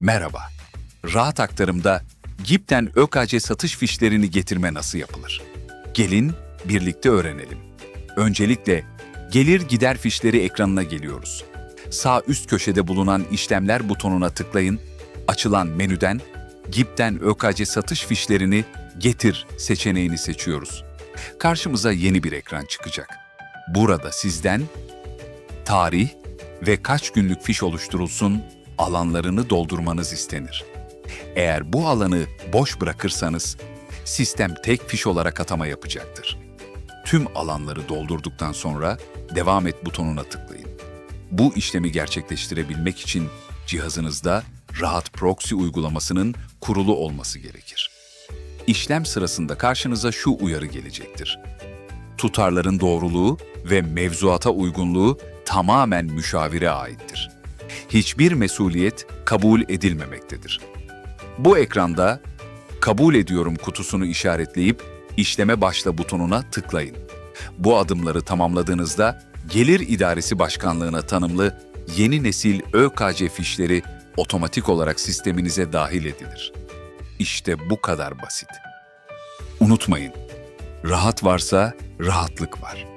Merhaba. Rahat aktarımda GİP'ten ÖKC satış fişlerini getirme nasıl yapılır? Gelin birlikte öğrenelim. Öncelikle gelir gider fişleri ekranına geliyoruz. Sağ üst köşede bulunan işlemler butonuna tıklayın. Açılan menüden GİP'ten ÖKC satış fişlerini getir seçeneğini seçiyoruz. Karşımıza yeni bir ekran çıkacak. Burada sizden tarih ve kaç günlük fiş oluşturulsun alanlarını doldurmanız istenir. Eğer bu alanı boş bırakırsanız sistem tek fiş olarak atama yapacaktır. Tüm alanları doldurduktan sonra devam et butonuna tıklayın. Bu işlemi gerçekleştirebilmek için cihazınızda Rahat Proxy uygulamasının kurulu olması gerekir. İşlem sırasında karşınıza şu uyarı gelecektir tutarların doğruluğu ve mevzuata uygunluğu tamamen müşavire aittir. Hiçbir mesuliyet kabul edilmemektedir. Bu ekranda kabul ediyorum kutusunu işaretleyip işleme başla butonuna tıklayın. Bu adımları tamamladığınızda Gelir İdaresi Başkanlığına tanımlı yeni nesil ÖKC fişleri otomatik olarak sisteminize dahil edilir. İşte bu kadar basit. Unutmayın, Rahat varsa rahatlık var.